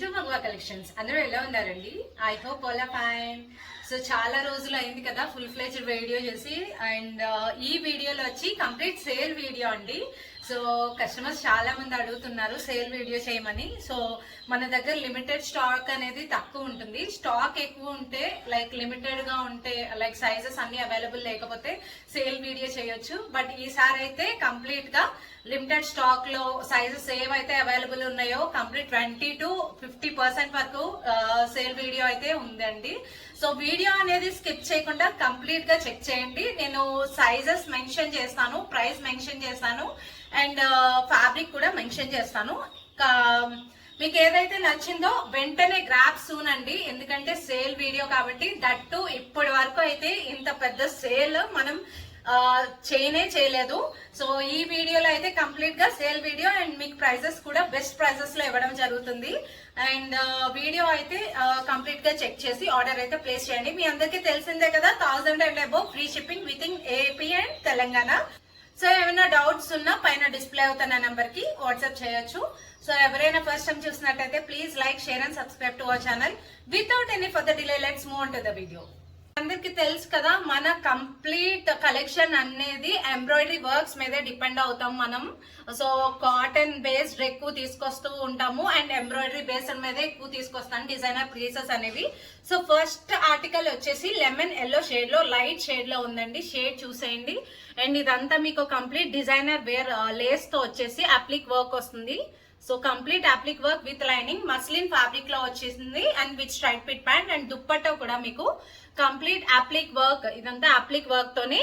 To మగువా collections అందరూ ఎలా ఉన్నారండి? I hope all fine so చాలా రోజులు అయింది కదా ఫుల్ ఫ్లెజ్ వీడియో చేసి అండ్ uh, ఈ వీడియోలో వచ్చి కంప్లీట్ సేల్ వీడియో అండి. సో కస్టమర్స్ చాలా మంది అడుగుతున్నారు సేల్ వీడియో చేయమని. సో మన దగ్గర లిమిటెడ్ స్టాక్ అనేది తక్కువ ఉంటుంది. స్టాక్ ఎక్కువ ఉంటే లైక్ లిమిటెడ్గా ఉంటే లైక్ సైజెస్ అన్ని అవైలబుల్ లేకపోతే సేల్ వీడియో చేయొచ్చు. బట్ ఈసారి అయితే కంప్లీట్గా లిమిటెడ్ స్టాక్లో సైజెస్ ఏవైతే అవైలబుల్ ఉన్నాయో complete twenty to fifty percent వరకు సేల్ వీడియో అయితే ఉందండి. సో వీడియో అనేది స్కిప్ చేయకుండా కంప్లీట్గా చెక్ చేయండి. నేను సైజెస్ మెన్షన్ చేస్తాను ప్రైస్ మెన్షన్ చేస్తాను. అండ్ ఫ్యాబ్రిక్ కూడా మెన్షన్ చేస్తాను. మీకు ఏదైతే నచ్చిందో వెంటనే గ్రాప్ సూన్ అండి. ఎందుకంటే సేల్ వీడియో కాబట్టి దట్టు ఇప్పటి వరకు అయితే ఇంత పెద్ద సేల్ మనం చేయనే చేయలేదు. సో ఈ వీడియోలో అయితే కంప్లీట్గా సేల్ వీడియో అండ్ మీకు ప్రైజెస్ కూడా బెస్ట్ ప్రైజెస్లో ఇవ్వడం జరుగుతుంది. అండ్ వీడియో అయితే కంప్లీట్గా చెక్ చేసి ఆర్డర్ అయితే ప్లేస్ చేయండి. మీ అందరికీ తెలిసిందే కదా thousand and above free shipping within AP and Telangana so ఏమైనా డౌట్స్ ఉన్నా పైన డిస్ప్లే అవుతున్న నెంబర్కి వాట్సాప్ చేయొచ్చు. సో ఎవరైనా ఫస్ట్ టైం చూసినట్టయితే please like share and subscribe to our channel without any further delay let's move to the video అందరికి తెలుసు కదా మన కంప్లీట్ కలెక్షన్ అనేది ఎంబ్రాయిడరీ వర్క్స్ మీదే డిపెండ్ అవుతాం మనం. సో కాటన్ బేస్డ్ ఎక్కువ తీసుకొస్తూ ఉంటాము అండ్ ఎంబ్రాయిడరీ బేస్డ్ మీదే ఎక్కువ తీసుకొస్తాను డిజైనర్ పీసెస్ అనేవి. సో ఫస్ట్ ఆర్టికల్ వచ్చేసి లెమన్ ఎల్లో షేడ్లో లైట్ షేడ్లో ఉందండి. షేడ్ చూసేయండి. అండ్ ఇదంతా మీకు కంప్లీట్ డిజైనర్ వేర్ లేస్తో వచ్చేసి అప్లిక్ వర్క్ వస్తుంది. So complete applique work with lining muslin ఫ్యాబ్రిక్లో వచ్చేసింది. And with straight fit pant and dupatta కూడా మీకు కంప్లీట్ అప్లిక్ వర్క్ ఇదంతా అప్లిక్ వర్క్తోనే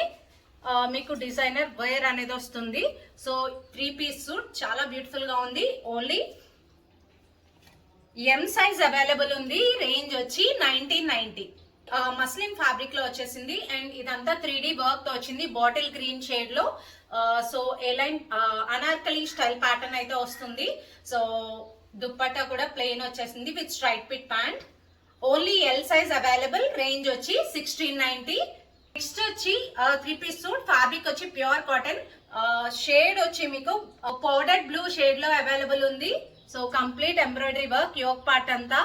మీకు డిజైనర్ వేర్ అనేది వస్తుంది. సో త్రీ పీస్ సూట్ చాలా బ్యూటిఫుల్గా ఉంది. ఓన్లీ ఎం సైజ్ అవైలబుల్ ఉంది. రేంజ్ వచ్చి నైన్టీన్ నైన్టీ. మస్లిన్ ఫ్యాబ్రిక్లో వచ్చేసింది. అండ్ ఇదంతా త్రీ డి వర్క్తో వచ్చింది. బాటిల్ గ్రీన్ షేడ్లో so A line anarkali style pattern అయితే వస్తుంది. సో దుప్పట్టా కూడా ప్లెయిన్ వచ్చేసింది with straight fit pant only L size available range వచ్చి సిక్స్టీన్ నైన్టీ నెక్స్ట్ వచ్చి త్రీ పీస్ సూట్ ఫ్యాబ్రిక్ వచ్చి ప్యూర్ కాటన్ షేడ్ వచ్చి మీకు పౌడర్ బ్లూ షేడ్లో అవైలబుల్ ఉంది. So complete embroidery work yoke part అంతా.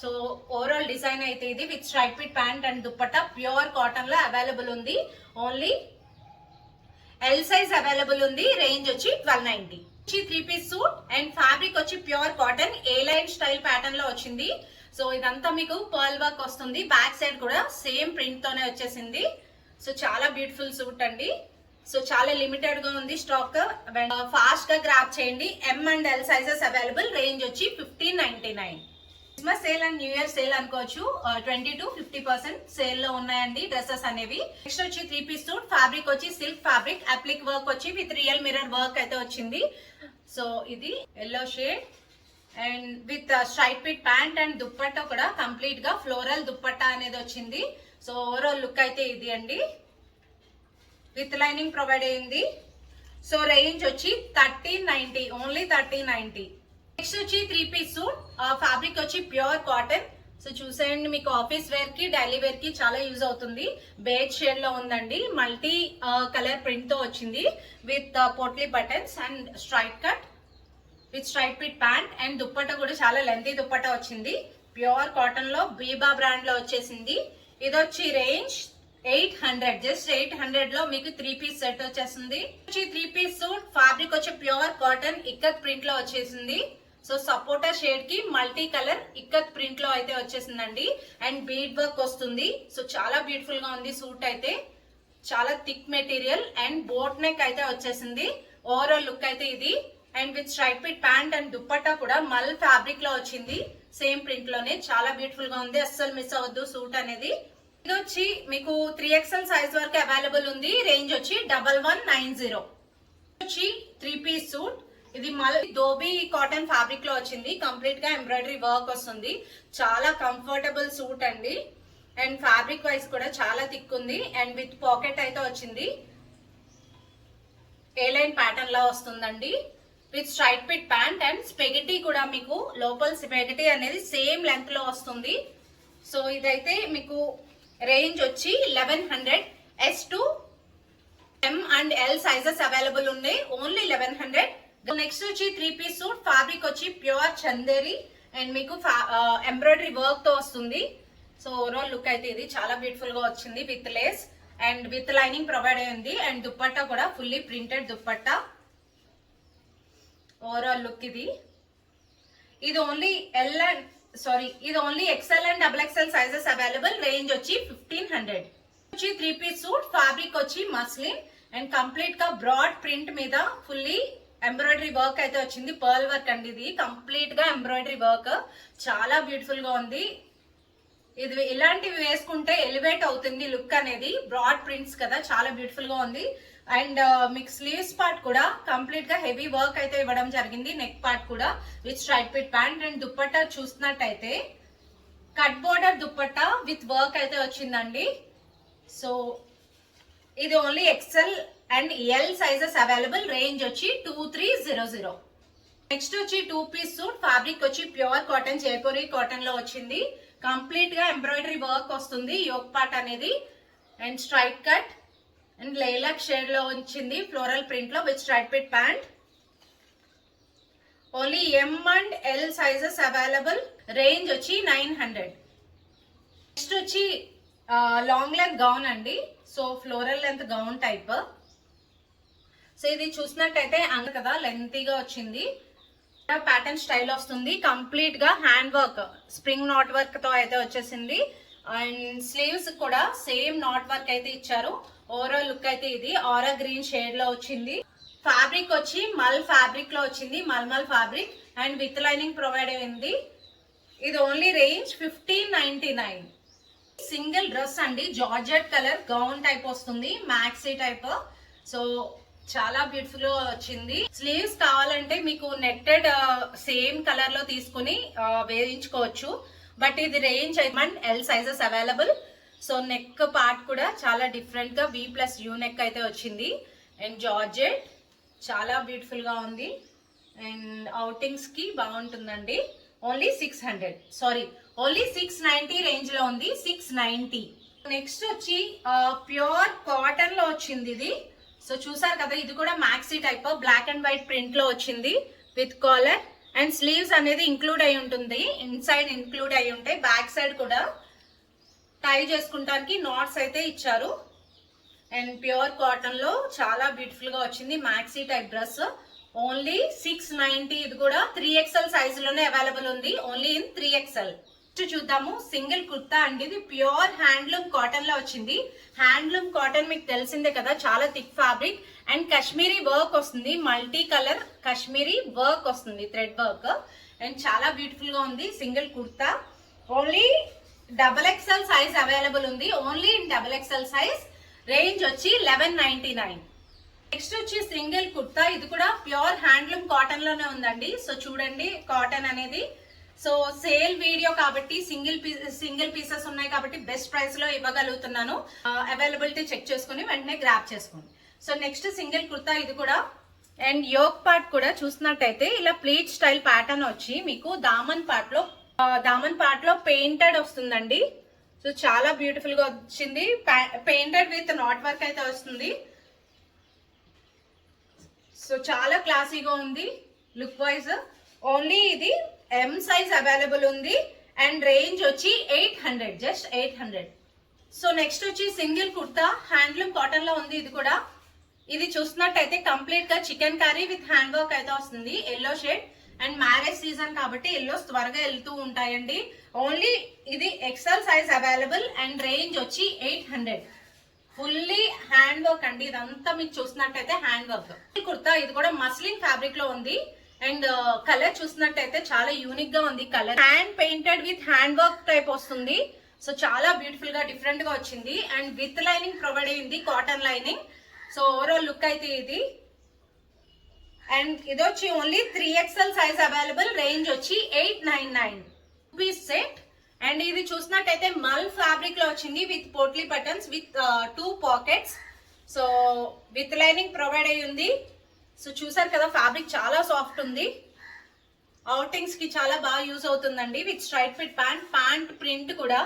సో ఓవరాల్ డిజైన్ అయితే ఇది with straight fit pant and dupatta pure కాటన్లో అవైలబుల్ ఉంది. ఓన్లీ ఎల్ సైజ్ అవైలబుల్ ఉంది రేంజ్ వచ్చి ట్వెల్వ్ నైన్టీ వచ్చి three piece suit and fabric వచ్చి pure cotton A line style ప్యాటర్న్లో వచ్చింది. సో ఇదంతా మీకు పర్ల్ వర్క్ వస్తుంది. బ్యాక్ సైడ్ కూడా సేమ్ ప్రింట్తోనే వచ్చేసింది. సో చాలా బ్యూటిఫుల్ సూట్ అండి. సో చాలా లిమిటెడ్గా ఉంది స్టాక్. ఫాస్ట్ uh, గా గ్రాప్ చేయండి. M and L sizes available range వచ్చి fifteen ninety nine Christmas sale and new year sale అనుకోవచ్చు. ట్వంటీ టు ఫిఫ్టీ పర్సెంట్ సేల్లో ఉన్నాయండి డ్రెస్సెస్ అనేవి. నెక్స్ట్ వచ్చి త్రీ పీస్ సూట్ ఫ్యాబ్రిక్ వచ్చి సిల్క్ ఫ్యాబ్రిక్ అప్లిక్ వర్క్ వచ్చి విత్ రియల్ మిరర్ వర్క్ అయితే వచ్చింది. సో ఇది yellow shade and with straight fit pant and dupatta కూడా కంప్లీట్గా ఫ్లోరల్ దుప్పట్టా అనేది వచ్చింది. సో ఓవరాల్ లుక్ అయితే ఇది అండి. విత్ లైనింగ్ ప్రొవైడ్ అయింది. సో రేంజ్ వచ్చి thirteen ninety only thirteen ninety next వచ్చి త్రీ పీస్ సూట్ ఫ్యాబ్రిక్ వచ్చి ప్యూర్ కాటన్ సో చూసేయండి మీకు ఆఫీస్ వేర్కి డైలీ వేర్కి చాలా యూజ్ అవుతుంది. బేజ్ షేడ్లో ఉందండి. మల్టీ కలర్ ప్రింట్తో వచ్చింది. With potli buttons and straight cut with straight fit pant and dupatta కూడా చాలా లెంతీ దుప్పట వచ్చింది. ప్యూర్ కాటన్లో బీబా బ్రాండ్లో వచ్చేసింది. ఇది వచ్చి range eight hundred just eight హండ్రెడ్లో మీకు త్రీ పీస్ సెట్ వచ్చేసింది. వచ్చి త్రీ పీస్ సూట్ ఫ్యాబ్రిక్ వచ్చి ప్యూర్ కాటన్ ఇక్కత్ ప్రింట్లో వచ్చేసింది. సో సపోటా షేడ్కి మల్టీ కలర్ ఇక్కత్ ప్రింట్లో అయితే వచ్చేసిందండి. అండ్ బీడ్ వర్క్ వస్తుంది. సో చాలా బ్యూటిఫుల్గా ఉంది సూట్ అయితే. చాలా thick material and boat neck అయితే వచ్చేసింది. ఓవరాల్ లుక్ అయితే ఇది. And with straight fit pant and dupatta కూడా మల్ ఫ్యాబ్రిక్లో వచ్చింది. సేమ్ ప్రింట్లోనే. చాలా బ్యూటిఫుల్గా ఉంది. అస్సలు మిస్ అవ్వద్దు సూట్ అనేది. ఇది వచ్చి మీకు త్రీ ఎక్స్ఎల్ సైజ్ వరకు అవైలబుల్ ఉంది. రేంజ్ వచ్చి డబల్ వన్ నైన్ జీరో వచ్చి త్రీ పీస్ సూట్ ఇది మల్ దోబీ కాటన్ ఫ్యాబ్రిక్లో వచ్చింది. కంప్లీట్గా ఎంబ్రాయిడరీ వర్క్ వస్తుంది. చాలా కంఫర్టబుల్ సూట్ అండి. అండ్ ఫ్యాబ్రిక్ వైజ్ కూడా చాలా థిక్ ఉంది. అండ్ విత్ పాకెట్ అయితే వచ్చింది. ఏ లైన్ ప్యాటర్న్ లా వస్తుందండి. With straight fit pant and spaghetti కూడా మీకు లోపల స్పెగటీ అనేది సేమ్ లెంత్లో వస్తుంది. సో ఇదైతే మీకు రేంజ్ వచ్చి eleven hundred S to M and L sizes available ఉన్నాయి. ఓన్లీ లెవెన్ హండ్రెడ్ నెక్స్ట్ వచ్చి త్రీ పీస్ సూట్ ఫ్యాబ్రిక్ వచ్చి ప్యూర్ చందేరి అండ్ మీకు ఎంబ్రాయిడరీ వర్క్ uh, తో వస్తుంది. సో ఓవరాల్ లుక్ అయితే ఇది చాలా బ్యూటిఫుల్గా వచ్చింది with lace and with lining provide అయింది అండ్ దుప్పట్టా కూడా fully printed dupatta. Overall look ఇది. ఇది ఓన్లీ ఎల్ అండ్ సారీ ఇది only XL and double XL sizes available range వచ్చి ఫిఫ్టీన్ హండ్రెడ్ వచ్చి త్రీ పీస్ సూట్ ఫ్యాబ్రిక్ వచ్చి మస్లిన్ అండ్ కంప్లీట్గా broad print మీద ఫుల్లీ ఎంబ్రాయిడరీ వర్క్ అయితే వచ్చింది. పర్ల్ వర్క్ అండి ఇది. కంప్లీట్గా ఎంబ్రాయిడరీ వర్క్ చాలా బ్యూటిఫుల్గా ఉంది. ఇది ఇలాంటివి వేసుకుంటే ఎలివేట్ అవుతుంది లుక్ అనేది. బ్రాడ్ ప్రింట్స్ కదా చాలా బ్యూటిఫుల్గా ఉంది. అండ్ మీకు స్లీవ్స్ పార్ట్ కూడా కంప్లీట్గా హెవీ వర్క్ అయితే ఇవ్వడం జరిగింది. నెక్ పార్ట్ కూడా with straight fit pant and dupatta చూసినట్టయితే cut border dupatta with work అయితే వచ్చిందండి. సో ఇది only XL and L sizes available range వచ్చి two three zero zero next వచ్చి టూ పీస్ సూట్. ఫ్యాబ్రిక్ వచ్చి ప్యూర్ కాటన్ జైపూరి కాటన్లో వచ్చింది. కంప్లీట్గా ఎంబ్రాయిడరీ వర్క్ వస్తుంది. యోక్ పార్ట్ అనేది. And straight cut. And lilac షేడ్లో వచ్చింది ఫ్లోరల్ ప్రింట్లో with straight fit pant. Only M and L sizes available range వచ్చి నైన్ హండ్రెడ్. నెక్స్ట్ వచ్చి లాంగ్ లెంత్ గౌన్ అండి. So floral length gown type so ఇది చూసినట్టయితే అంగ కదా లెంతీగా వచ్చింది. ప్యాటర్న్ స్టైల్ వస్తుంది. కంప్లీట్గా హ్యాండ్ వర్క్ స్ప్రింగ్ నాట్ వర్క్తో అయితే వచ్చేసింది. అండ్ స్లీవ్స్ కూడా సేమ్ నాట్ వర్క్ అయితే ఇచ్చారు. ఓవరాల్ లుక్ అయితే ఇది. ఆరా గ్రీన్ షేడ్లో వచ్చింది. ఫ్యాబ్రిక్ వచ్చి మల్ ఫ్యాబ్రిక్లో వచ్చింది. Mulmul fabric and with lining provide అయింది. ఇది only range fifteen ninety nine single dress అండి. జార్జెట్ కలర్ గౌన్ టైప్ వస్తుంది. మ్యాక్సీ టైప్ సో చాలా బ్యూటిఫుల్గా వచ్చింది. స్లీవ్స్ కావాలంటే మీకు నెట్టెడ్ సేమ్ కలర్లో తీసుకుని uh, వేయించుకోవచ్చు. బట్ ఇది రేంజ్ అయితే L sizes available so neck part కూడా చాలా డిఫరెంట్గా వి ప్లస్ యూ నెక్ అయితే వచ్చింది. అండ్ జార్జెట్ చాలా బ్యూటిఫుల్గా ఉంది. అండ్ అవుటింగ్స్కి బాగుంటుందండి. Only six hundred sorry only six ninety రేంజ్లో ఉంది. సిక్స్ నైన్టీ నెక్స్ట్ వచ్చి ప్యూర్ కాటన్లో వచ్చింది ఇది. సో చూసారు కదా ఇది కూడా maxi type black and white ప్రింట్లో వచ్చింది. విత్ కాలర్ అండ్ స్లీవ్స్ అనేది ఇంక్లూడ్ అయి ఉంటుంది. ఇన్సైడ్ ఇంక్లూడ్ అయి ఉంటాయి. బ్యాక్ సైడ్ కూడా టై చేసుకుంటానికి నాట్స్ అయితే ఇచ్చారు. అండ్ ప్యూర్ కాటన్లో చాలా బ్యూటిఫుల్గా వచ్చింది maxi type dress only six ninety ఇది కూడా త్రీ ఎక్స్ఎల్ సైజులోనే అవైలబుల్ ఉంది. Only in three XL next చూద్దాము. సింగిల్ కుర్తా అండి ఇది. ప్యూర్ హ్యాండ్లూమ్ కాటన్లో వచ్చింది. హ్యాండ్లూమ్ కాటన్ మీకు తెలిసిందే కదా చాలా thick fabric. And Kashmiri work వస్తుంది. మల్టీ కలర్ కాశ్మీరీ వర్క్ వస్తుంది థ్రెడ్ వర్క్. అండ్ చాలా బ్యూటిఫుల్గా ఉంది. Single kurta. Only double XL size available ఉంది. Only in double XL size. Range వచ్చి లెవెన్ నైన్టీ నైన్. నెక్స్ట్ వచ్చి సింగిల్ కుర్తా. ఇది కూడా ప్యూర్ హ్యాండ్లూమ్ కాటన్లోనే ఉందండి. సో చూడండి కాటన్ అనేది సో సేల్ వీడియో కాబట్టి సింగిల్ పీస్ సింగిల్ పీసెస్ ఉన్నాయి కాబట్టి బెస్ట్ ప్రైస్లో ఇవ్వగలుగుతున్నాను. అవైలబిలిటీ చెక్ చేసుకుని వెంటనే గ్రాప్ చేసుకోండి. సో నెక్స్ట్ సింగిల్ కుర్తా ఇది కూడా. అండ్ యోక్ పార్ట్ కూడా చూసినట్టయితే ఇలా ప్లీట్ స్టైల్ ప్యాటర్న్ వచ్చి మీకు దామన్ పార్ట్లో దామన్ పార్ట్లో పెయింటెడ్ వస్తుందండి. సో చాలా బ్యూటిఫుల్గా వచ్చింది. పెయింటెడ్ విత్ నాట్ వర్క్ అయితే వస్తుంది. సో చాలా క్లాసీగా ఉంది. లుక్ వైజ్ ఓన్లీ ఇది ఎం సైజ్ అవైలబుల్ ఉంది అండ్ రేంజ్ వచ్చి eight hundred just eight hundred so next వచ్చి సింగిల్ కుర్తా హ్యాండ్లూమ్ కాటన్లో ఉంది ఇది కూడా. ఇది చూసినట్టయితే కంప్లీట్గా chikankari with hand work అయితే వస్తుంది. Yellow shade and marriage season కాబట్టి ఎల్లోస్ త్వరగా వెళ్తూ ఉంటాయండి. ఓన్లీ ఇది XL size available and range వచ్చి eight hundred fully hand work అండి. ఇదంతా మీకు చూసినట్టయితే హ్యాండ్ వర్క్ కుర్తా ఇది కూడా మస్లిన్ ఫ్యాబ్రిక్లో ఉంది. అండ్ uh, కలర్ చూసినట్టయితే చాలా యూనిక్గా ఉంది colour hand painted with hand work type వస్తుంది. సో చాలా బ్యూటిఫుల్గా డిఫరెంట్గా వచ్చింది. అండ్ విత్ లైనింగ్ ప్రొవైడ్ అయింది cotton lining so overall look అయితే ఇది. అండ్ ఇది వచ్చి only three XL size available range వచ్చి eight nine nine piece set and ఇది చూసినట్టయితే మల్ ఫ్యాబ్రిక్లో వచ్చింది with potli buttons with two pockets so with lining provide అయ్యింది. ఉంది సో చూసారు కదా ఫ్యాబ్రిక్ చాలా సాఫ్ట్ ఉంది. అవుటింగ్స్కి చాలా బాగా యూజ్ అవుతుందండి. With straight fit pant pant print కూడా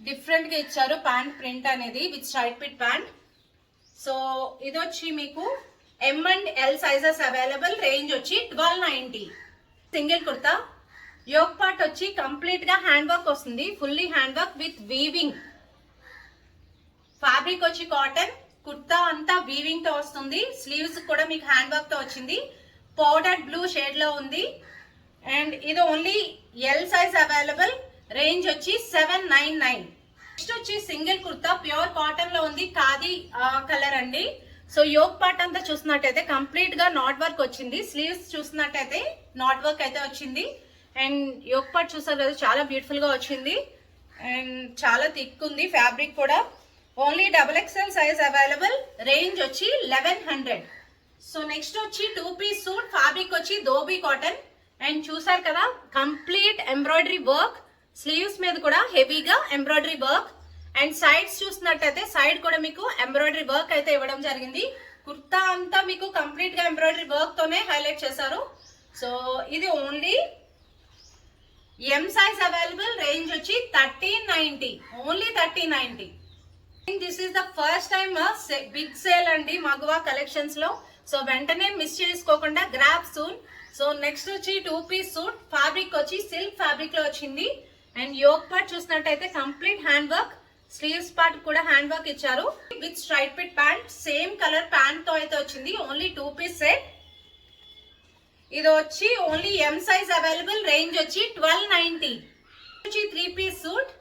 డిఫరెంట్గా ఇచ్చారు. ప్యాంట్ ప్రింట్ అనేది with straight fit pant so ఇది వచ్చి మీకు M and L sizes available range వచ్చి twelve ninety single kurta. Yoke part వచ్చి కంప్లీట్గా హ్యాండ్ వర్క్ వస్తుంది. Fully hand work with weaving fabric వచ్చి కాటన్ కుర్తా అంతా వీవింగ్తో వస్తుంది. స్లీవ్స్ కూడా మీకు హ్యాండ్ వర్క్తో వచ్చింది. పౌడర్ బ్లూ షేడ్లో ఉంది. అండ్ ఇది only L size available range వచ్చి సెవెన్ నైన్ నైన్ నెక్స్ట్ వచ్చి సింగిల్ కుర్తా. ప్యూర్ కాటన్లో ఉంది. ఖాదీ కలర్ అండి. సో యోగ్ పార్ట్ అంతా చూసినట్టయితే కంప్లీట్గా నాట్ వర్క్ వచ్చింది. స్లీవ్స్ చూసినట్టయితే నాట్ వర్క్ అయితే వచ్చింది. అండ్ యోగ్ పార్ట్ చూసారు కదా చాలా బ్యూటిఫుల్గా వచ్చింది. అండ్ చాలా థిక్ ఉంది. ఫ్యాబ్రిక్ కూడా. Only double XL size available range వచ్చి లెవెన్ హండ్రెడ్. సో నెక్స్ట్ వచ్చి టూ పీస్ సూట్ ఫ్యాబ్రిక్ వచ్చి ధోబీ కాటన్. అండ్ చూసారు కదా కంప్లీట్ ఎంబ్రాయిడరీ వర్క్. స్లీవ్స్ మీద కూడా హెవీగా ఎంబ్రాయిడరీ వర్క్. అండ్ సైడ్స్ చూసినట్టయితే సైడ్ కూడా మీకు ఎంబ్రాయిడరీ వర్క్ అయితే ఇవ్వడం జరిగింది. కుర్తా అంతా మీకు కంప్లీట్గా ఎంబ్రాయిడరీ వర్క్తోనే హైలైట్ చేశారు. సో ఇది only M size available range వచ్చి thirteen ninety. Only thirteen ninety. This is the first time big sale అండి మగువా కలెక్షన్స్లో. సో వెంటనే మిస్ చేసుకోకుండా గ్రాప్ సూన్ సో నెక్స్ట్ వచ్చి టూ పీస్ సూట్ ఫ్యాబ్రిక్ వచ్చి సిల్క్ ఫ్యాబ్రిక్లో వచ్చింది. అండ్ యోగ్ పార్ట్ చూసినట్టయితే complete hand work sleeves part కూడా హ్యాండ్ వర్క్ ఇచ్చారు. With straight fit pant same colour ప్యాంట్తో అయితే వచ్చింది. ఓన్లీ టూ పీస్ సెట్ ఇది వచ్చి only M size available range వచ్చి ట్వెల్వ్ నైన్టీ వచ్చి three piece suit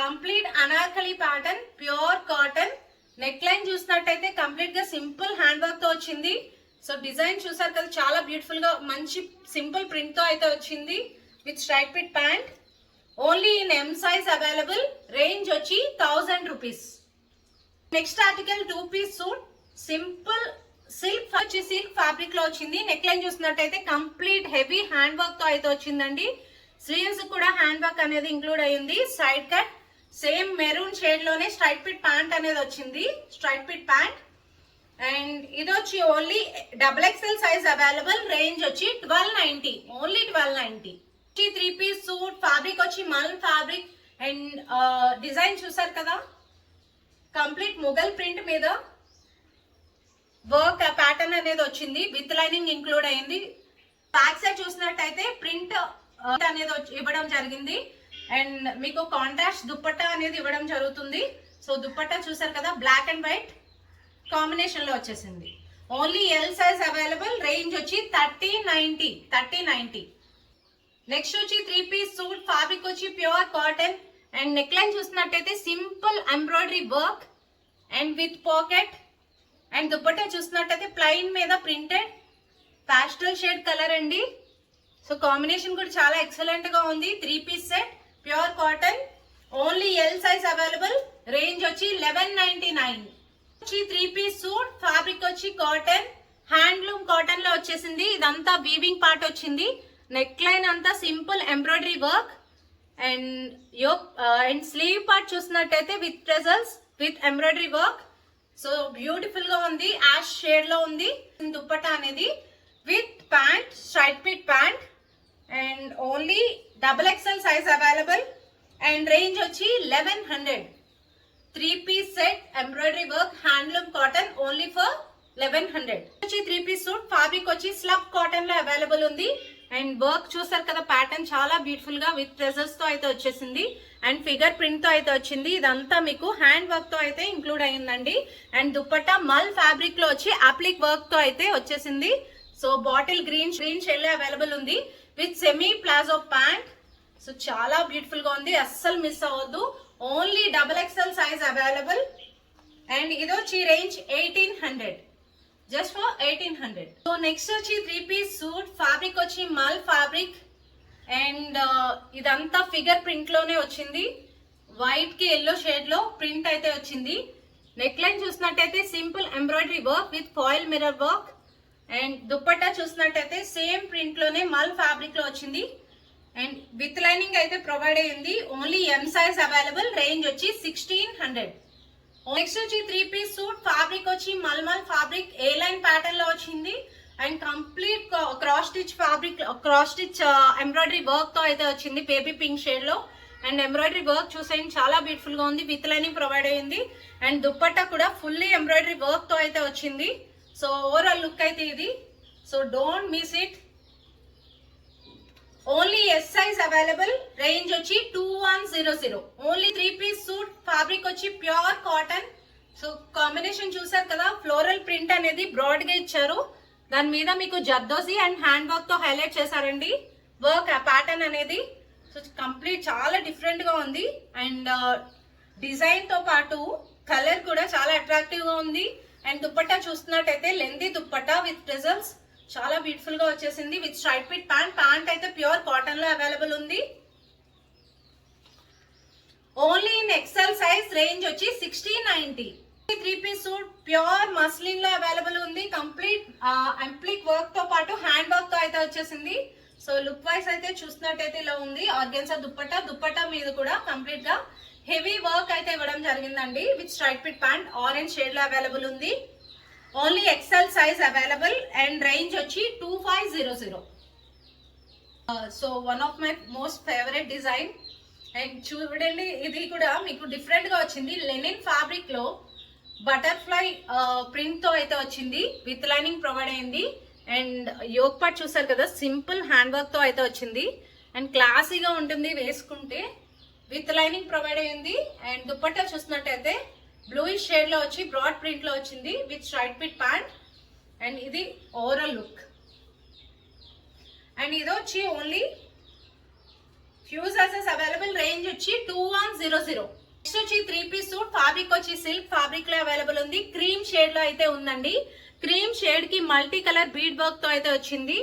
complete Anarkali pattern pure cotton. Neck line చూసినట్టయితే కంప్లీట్గా సింపుల్ హ్యాండ్ వర్క్తో వచ్చింది. సో డిజైన్ చూసారు కదా చాలా బ్యూటిఫుల్గా మంచి సింపుల్ ప్రింట్తో అయితే వచ్చింది with straight fit pant. Only in M size available range వచ్చి thousand rupees next article two piece suit simple silk వచ్చి సిల్క్ ఫ్యాబ్రిక్లో వచ్చింది. నెక్ లైన్ చూసినట్టయితే కంప్లీట్ హెవీ హ్యాండ్ వర్క్తో అయితే వచ్చిందండి. స్లీవ్స్ కూడా హ్యాండ్ వర్క్ అనేది ఇంక్లూడ్ అయ్యింది. సైడ్ కట్ సేమ్ మెరూన్ షేడ్లోనే స్ట్రైట్ పిట్ ప్యాంట్ అనేది వచ్చింది. Straight fit pant. అండ్ ఇది వచ్చి only double XL size available. Range వచ్చి twelve ninety. Only twelve ninety. Three piece suit fabric వచ్చి మల్ ఫ్యాబ్రిక్. అండ్ డిజైన్ చూసారు కదా? కంప్లీట్ ముగల్ ప్రింట్ మీద వర్క్ ప్యాటర్న్ అనేది వచ్చింది. విత్ లైనింగ్ ఇంక్లూడ్ అయింది. బ్యాక్ సైడ్ చూసినట్టయితే ప్రింట్ అనేది ఇవ్వడం జరిగింది. అండ్ మీకు కాంట్రాస్ట్ దుప్పట్టా అనేది ఇవ్వడం జరుగుతుంది. సో దుప్పట్టా చూసారు కదా బ్లాక్ అండ్ వైట్ కాంబినేషన్లో వచ్చేసింది. Only L size available range వచ్చి thirty ninety thirty ninety next వచ్చి త్రీ పీస్ సూట్ ఫ్యాబ్రిక్ వచ్చి pure cotton and neck line చూసినట్టయితే simple embroidery work and with pocket and dupatta చూసినట్టయితే plain మీద printed pastel shade colour అండి. So combination కూడా చాలా ఎక్సలెంట్గా ఉంది three piece set pure cotton only L size available range వచ్చి లెవెన్ నైన్టీ నైన్ వచ్చి త్రీ పీస్ సూట్ ఫ్యాబ్రిక్ వచ్చి కాటన్ హ్యాండ్లూమ్ కాటన్లో వచ్చేసింది. ఇదంతా వీవింగ్ పార్ట్ వచ్చింది. నెక్ లైన్ అంతా సింపుల్ ఎంబ్రాయిడరీ వర్క్ అండ్ యో అండ్ స్లీవ్ పార్ట్ చూసినట్టయితే with tassels with embroidery work so బ్యూటిఫుల్గా ఉంది. యాష్ షేడ్లో ఉంది. దుప్పట అనేది with pant straight fit pant and only double XL size available and range వచ్చి eleven hundred. Three piece set embroidery work handloom cotton only for eleven hundred. వచ్చి three piece suit fabric వచ్చి slub కాటన్లో available ఉంది. And work చూసారు కదా pattern చాలా బ్యూటిఫుల్గా with ట్రెజర్స్తో అయితే వచ్చేసింది. అండ్ ఫిగర్ ప్రింట్తో అయితే వచ్చింది. ఇదంతా మీకు హ్యాండ్ వర్క్తో అయితే ఇంక్లూడ్ అయ్యిందండి. అండ్ దుప్పట్టా మల్ ఫ్యాబ్రిక్లో వచ్చి అప్లిక్ వర్క్తో అయితే వచ్చేసింది. So bottle green green shell available ఉంది. With semi palazzo pant. So చాలా బ్యూటిఫుల్గా ఉంది. అస్సలు మిస్ అవ్వద్దు. Only double XL size available and ఇది వచ్చి range eighteen hundred just for eighteen hundred so next వచ్చి త్రీ పీస్ సూట్ ఫ్యాబ్రిక్ వచ్చి మల్ ఫ్యాబ్రిక్ అండ్ ఇదంతా ఫిగర్ ప్రింట్లోనే వచ్చింది. వైట్కి ఎల్లో షేడ్లో ప్రింట్ అయితే వచ్చింది. నెక్ లైన్ చూసినట్టయితే simple embroidery work with foil mirror work and dupatta చూసినట్టయితే సేమ్ ప్రింట్లోనే మల్ ఫ్యాబ్రిక్లో వచ్చింది. అండ్ విత్ లైనింగ్ అయితే ప్రొవైడ్ అయ్యింది only M size available range వచ్చి సిక్స్టీన్ హండ్రెడ్ నెక్స్ట్ వచ్చి త్రీ పీస్ సూట్ ఫ్యాబ్రిక్ వచ్చి మల్మల్ ఫ్యాబ్రిక్ ఏ లైన్ ప్యాటర్న్లో వచ్చింది. And complete cross stitch fabric cross stitch embroidery వర్క్తో అయితే వచ్చింది బేబీ పింక్ షేడ్లో. అండ్ ఎంబ్రాయిడరీ వర్క్ చూసేయండి. చాలా బ్యూటిఫుల్గా ఉంది. విత్ లైనింగ్ ప్రొవైడ్ అయ్యింది. అండ్ దుప్పట్టా కూడా ఫుల్లీ ఎంబ్రాయిడరీ వర్క్తో అయితే వచ్చింది. సో ఓవరాల్ లుక్ అయితే ఇది. So don't miss it only S size available range వచ్చి two one zero zero only three piece suit fabric వచ్చి ప్యూర్ కాటన్ సో కాంబినేషన్ చూసారు కదా ఫ్లోరల్ ప్రింట్ అనేది బ్రాడ్గా ఇచ్చారు. దాని మీద మీకు జద్దోసి అండ్ హ్యాండ్ వర్క్తో హైలైట్ చేశారండి. వర్క్ ప్యాటర్న్ అనేది. సో కంప్లీట్ చాలా డిఫరెంట్గా ఉంది. అండ్ డిజైన్తో uh, పాటు కలర్ కూడా చాలా అట్రాక్టివ్గా ఉంది. అండ్ దుప్పట్టా చూస్తున్నట్టయితే లెందీ దుప్పట్టా విత్ ప్రిజమ్స్ చాలా బ్యూటిఫుల్గా వచ్చేసింది. With straight fit pant pant అయితే ప్యూర్ కాటన్లో అవైలబుల్ ఉంది. Only in XL size range వచ్చి sixteen ninety three piece suit pure మస్లిన్లో available ఉంది. కంప్లీట్ ఎంప్లిక్ వర్క్తో పాటు హ్యాండ్ వర్క్తో అయితే వచ్చేసింది. సో లుక్ వైస్ అయితే చూసినట్టయితే ఇలా ఉంది. ఆర్గెన్సా దుప్పట్టా. దుప్పట మీద కూడా కంప్లీట్గా హెవీ వర్క్ అయితే ఇవ్వడం జరిగిందండి with straight fit pant orange షేడ్లో అవైలబుల్ ఉంది. Only XL size available and range వచ్చి two five zero zero so one of my most favourite design and చూడండి ఇది కూడా మీకు డిఫరెంట్గా వచ్చింది. లెనిన్ ఫ్యాబ్రిక్లో బటర్ఫ్లై ప్రింట్ uh, తో అయితే వచ్చింది. విత్ లైనింగ్ ప్రొవైడ్ అయింది. అండ్ యోగ్ పార్ట్ చూసారు కదా సింపుల్ హ్యాండ్ వర్క్తో అయితే వచ్చింది. అండ్ క్లాసీగా ఉంటుంది వేసుకుంటే. విత్ లైనింగ్ ప్రొవైడ్ అయ్యింది. అండ్ దుప్పట్టా చూసినట్టయితే బ్లూయిష్ షేడ్లో వచ్చి బ్రాడ్ ప్రింట్లో వచ్చింది with straight fit pant. And ఇది ఓవరాల్ లుక్. అండ్ ఇది వచ్చి only few sizes available range వచ్చి two one zero zero. Next వచ్చి త్రీ పీస్ సూట్ ఫాబ్రిక్ వచ్చి సిల్క్ ఫాబ్రిక్లో అవైలబుల్ ఉంది. క్రీమ్ షేడ్లో అయితే ఉందండి. క్రీమ్ షేడ్కి మల్టీ కలర్ బీడ్ వర్క్తో అయితే వచ్చింది.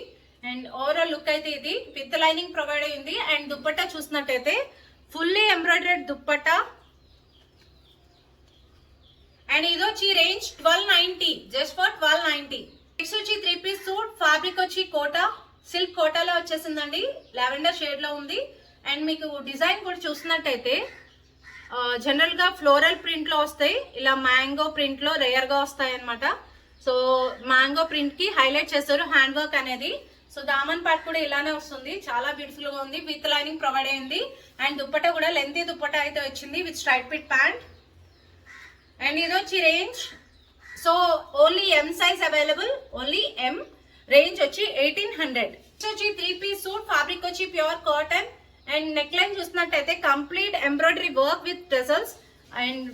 అండ్ ఓవరాల్ లుక్ అయితే ఇది. విత్ లైనింగ్ ప్రొవైడ్ అయింది అండ్ దుప్పట్టా చూసినట్టయితే ఫుల్లీ ఎంబ్రాయిడరీ దుప్పటా? అండ్ ఇది వచ్చి range twelve ninety just for twelve ninety next వచ్చి త్రీ పీస్ సూట్ ఫ్యాబ్రిక్ వచ్చి కోటా. సిల్క్ కోటాలో వచ్చేసిందండి లావెండర్ షేడ్లో ఉంది. అండ్ మీకు డిజైన్ కూడా చూసినట్టయితే జనరల్గా ఫ్లోరల్ ప్రింట్లో వస్తాయి ఇలా మ్యాంగో ప్రింట్లో రేయర్గా వస్తాయి అనమాట సో మ్యాంగో ప్రింట్కి హైలైట్ చేస్తారు హ్యాండ్ వర్క్ అనేది. సో దామన్ పార్ట్ కూడా ఇలానే వస్తుంది. చాలా బ్యూటిఫుల్గా ఉంది. విత్ లైనింగ్ ప్రొవైడ్ అయింది. అండ్ దుప్పట కూడా లెంతీ దుప్పట అయితే వచ్చింది with straight fit pant and ఇది వచ్చి range so only M size available only M range వచ్చి ఎయిటీన్ హండ్రెడ్ వచ్చి త్రీ పీస్ సూట్ ఫ్యాబ్రిక్ వచ్చి pure cotton and neck line చూసినట్టయితే complete embroidery work with tassels and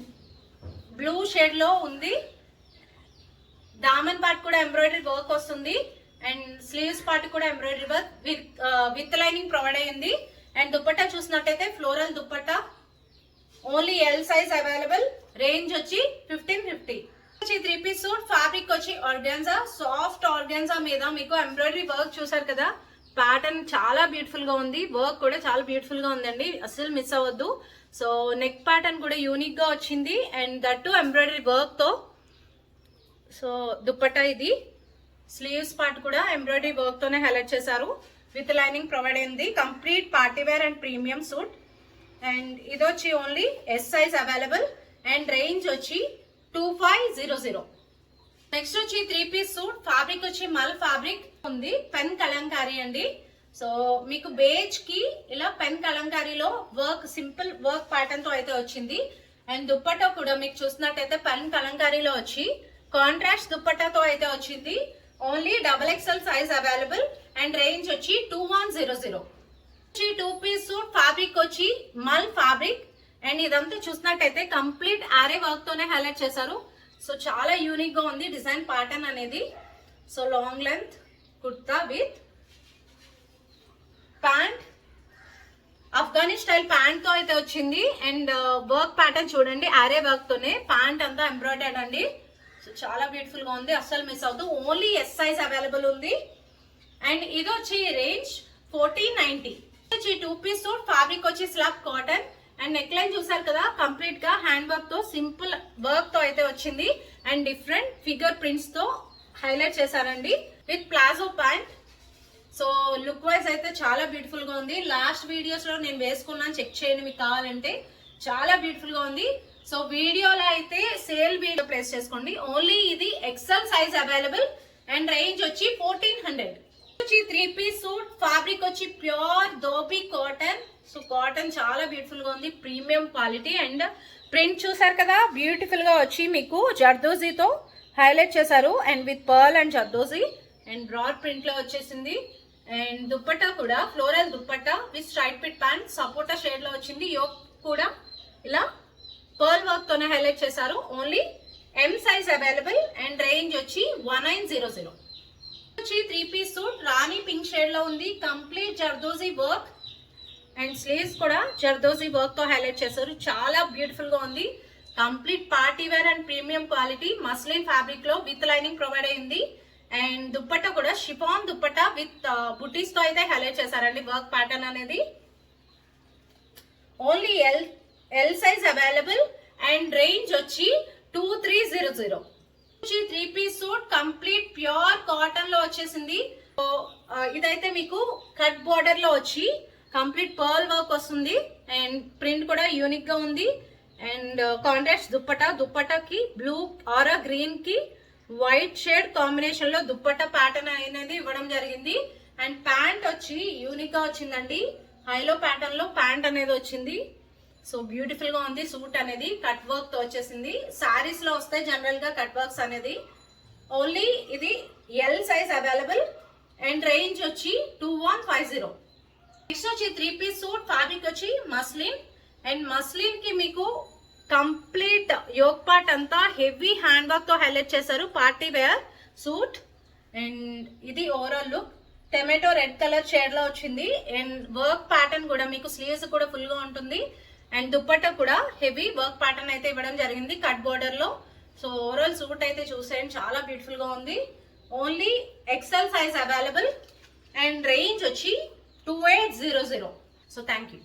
blue షేడ్లో ఉంది. దామన్ part కూడా ఎంబ్రాయిడరీ వర్క్ వస్తుంది. అండ్ స్లీవ్స్ పార్ట్ కూడా embroidery work with with lining provide అయ్యింది అండ్ దుప్పట్టా చూసినట్టయితే floral dupatta only L size available range వచ్చి ఫిఫ్టీన్ ఫిఫ్టీ వచ్చి త్రీ పీస్ సూట్ ఫ్యాబ్రిక్ వచ్చి ఆర్గాన్జా సాఫ్ట్ ఆర్గాన్జా మీద మీకు ఎంబ్రాయిడరీ వర్క్ చూసారు కదా? ప్యాటర్న్ చాలా బ్యూటిఫుల్గా ఉంది. వర్క్ కూడా చాలా బ్యూటిఫుల్గా ఉందండి. అస్సలు మిస్ అవ్వద్దు. సో నెక్ ప్యాటర్న్ కూడా యూనిక్గా వచ్చింది. అండ్ దట్టు ఎంబ్రాయిడరీ వర్క్తో. సో దుప్పట్టా ఇది. స్లీవ్స్ పార్ట్ కూడా ఎంబ్రాయిడరీ వర్క్ తోనే హైలైట్ చేశారు. విత్ లైనింగ్ ప్రొవైడ్ అయింది complete party wear and premium suit and ఇది వచ్చి only S size available and range వచ్చి two five zero zero next వచ్చి త్రీ పీస్ సూట్ ఫ్యాబ్రిక్ వచ్చి మల్ ఫ్యాబ్రిక్ ఉంది. పెన్ కలంకారీ అండి. సో మీకు బేజ్కి ఇలా పెన్ కలంకారీలో వర్క్ సింపుల్ వర్క్ ప్యాటర్న్తో అయితే వచ్చింది. అండ్ దుప్పట్టా కూడా మీకు చూసినట్టయితే పెన్ కలంకారీలో వచ్చి కాంట్రాస్ట్ దుప్పట్టాతో అయితే వచ్చింది. Only double XL size available and range వచ్చి టూ వన్ జీరో జీరో. వచ్చి టూ పీస్ సూట్ ఫ్యాబ్రిక్ వచ్చి మల్ ఫ్యాబ్రిక్ అండ్ ఇదంతా చూసినట్టయితే కంప్లీట్ ఆరే వర్క్ తోనే హైలైట్ చేశారు. సో చాలా యూనిక్గా ఉంది డిజైన్ ప్యాటర్న్ అనేది. So long length kurta with pant Afghani style ప్యాంట్తో అయితే వచ్చింది. అండ్ uh, వర్క్ ప్యాటర్న్ చూడండి ఆరే వర్క్ తోనే. ప్యాంట్ అంతా ఎంబ్రాయిడర్డ్ అండి. సో చాలా బ్యూటిఫుల్గా ఉంది. అస్సలు మిస్ అవుతూ ఓన్లీ ఎస్ సైజ్ అవైలబుల్ ఉంది. అండ్ ఇది వచ్చి రేంజ్ ఫోర్టీన్ నైన్టీ వచ్చి టూ పీస్ సూట్ ఫ్యాబ్రిక్ వచ్చి slub cotton and neck line చూసారు కదా కంప్లీట్గా హ్యాండ్ వర్క్తో సింపుల్ వర్క్తో అయితే వచ్చింది. అండ్ డిఫరెంట్ ఫిగర్ ప్రింట్స్తో హైలైట్ చేశారండి. With palazzo pant so look wise అయితే చాలా బ్యూటిఫుల్గా ఉంది. లాస్ట్ వీడియోస్లో నేను వేసుకున్నాను. చెక్ చేయండి మీకు కావాలంటే. చాలా బ్యూటిఫుల్గా ఉంది. సో వీడియోలో అయితే సేల్ వీడియో ప్లేస్ చేసుకోండి. ఓన్లీ ఇది XL size available and range వచ్చి ఫోర్టీన్ హండ్రెడ్ వచ్చి త్రీ పీస్ సూట్ ఫ్యాబ్రిక్ వచ్చి pure dobby cotton so cotton చాలా బ్యూటిఫుల్గా ఉంది ప్రీమియం క్వాలిటీ అండ్ ప్రింట్ చూసారు కదా బ్యూటిఫుల్గా వచ్చి మీకు జర్దోజీతో హైలైట్ చేశారు and with pearl and zardozi. And broad ప్రింట్లో వచ్చేసింది. అండ్ దుప్పట్టా కూడా floral dupatta with straight fit pant sapota షేడ్లో వచ్చింది. యోక్ కూడా ఇలా పర్ల్ వర్క్ తోనే హైలైట్ చేశారు. Only M size available and range వచ్చి వన్ నైన్ జీరో జీరో వచ్చి three piece suit rani pink షేడ్లో ఉంది. Complete zardozi work and sleeves కూడా జర్దోజీ వర్క్తో హైలైట్ చేశారు. చాలా బ్యూటిఫుల్గా ఉంది. Complete party wear and premium quality muslin ఫ్యాబ్రిక్లో విత్ లైనింగ్ ప్రొవైడ్ అయింది. అండ్ దుప్పట్ట కూడా షిఫాన్ దుప్పట్టా విత్ బుటీస్తో అయితే హైలైట్ చేశారండి వర్క్ ప్యాటర్న్ అనేది. Only L L size available and range వచ్చి two three zero zero three piece suit complete pure కాటన్లో వచ్చేసింది. ఇదైతే మీకు కట్ బోర్డర్లో వచ్చి కంప్లీట్ పర్ల్ వర్క్ వస్తుంది. అండ్ ప్రింట్ కూడా యూనిక్గా ఉంది. అండ్ కాంట్రాస్ట్ uh, దుప్పటా దుప్పటకి బ్లూ ఆర్ గ్రీన్కి వైట్ షేడ్ కాంబినేషన్లో దుప్పటా ప్యాటర్న్ అనేది ఇవ్వడం జరిగింది. అండ్ ప్యాంట్ వచ్చి యూనిక్గా వచ్చిందండి. హైలో ప్యాటర్న్లో ప్యాంట్ అనేది వచ్చింది. సో బ్యూటిఫుల్గా ఉంది. సూట్ అనేది కట్ వర్క్తో వచ్చేసింది. సారీస్లో వస్తాయి జనరల్గా కట్ వర్క్స్ అనేది ఓన్లీ ఇది L size available and range వచ్చి two one five zero next వచ్చి త్రీ పీస్ సూట్ ఫ్యాబ్రిక్ వచ్చి మస్లిన్ అండ్ మస్లిన్కి మీకు కంప్లీట్ యోగ్ పార్ట్ అంతా హెవీ హ్యాండ్ వర్క్తో హైలైట్ చేశారు. పార్టీ వేర్ సూట్ అండ్ ఇది overall look tomato red colour షేడ్లో వచ్చింది. అండ్ వర్క్ ప్యాటర్న్ కూడా మీకు స్లీవ్స్ కూడా ఫుల్గా ఉంటుంది. అండ్ దుప్పట్ట కూడా హెవీ వర్క్ ప్యాటర్న్ అయితే ఇవ్వడం జరిగింది కట్ బోర్డర్లో. సో ఓవరాల్ సూట్ అయితే చూసేయండి చాలా బ్యూటిఫుల్గా ఉంది. Only XL size available and range వచ్చి two eight zero zero so thank you